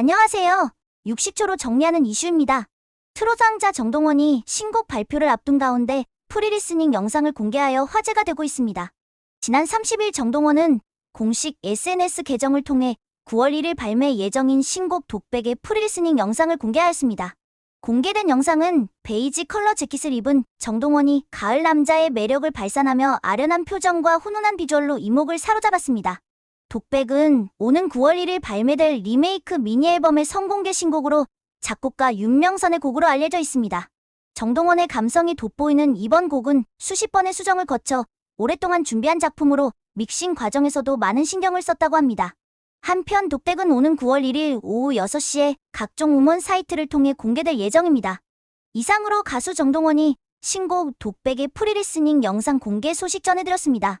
안녕하세요. 60초로 정리하는 이슈입니다. 트로상자 정동원이 신곡 발표를 앞둔 가운데 프리리스닝 영상을 공개하여 화제가 되고 있습니다. 지난 30일 정동원은 공식 SNS 계정을 통해 9월 1일 발매 예정인 신곡 독백의 프리리스닝 영상을 공개하였습니다. 공개된 영상은 베이지 컬러 재킷을 입은 정동원이 가을 남자의 매력을 발산하며 아련한 표정과 훈훈한 비주얼로 이목을 사로잡았습니다. 독백은 오는 9월 1일 발매될 리메이크 미니 앨범의 선공개 신곡으로 작곡가 윤명선의 곡으로 알려져 있습니다. 정동원의 감성이 돋보이는 이번 곡은 수십 번의 수정을 거쳐 오랫동안 준비한 작품으로 믹싱 과정에서도 많은 신경을 썼다고 합니다. 한편 독백은 오는 9월 1일 오후 6시에 각종 음원 사이트를 통해 공개될 예정입니다. 이상으로 가수 정동원이 신곡 독백의 프리리스닝 영상 공개 소식 전해드렸습니다.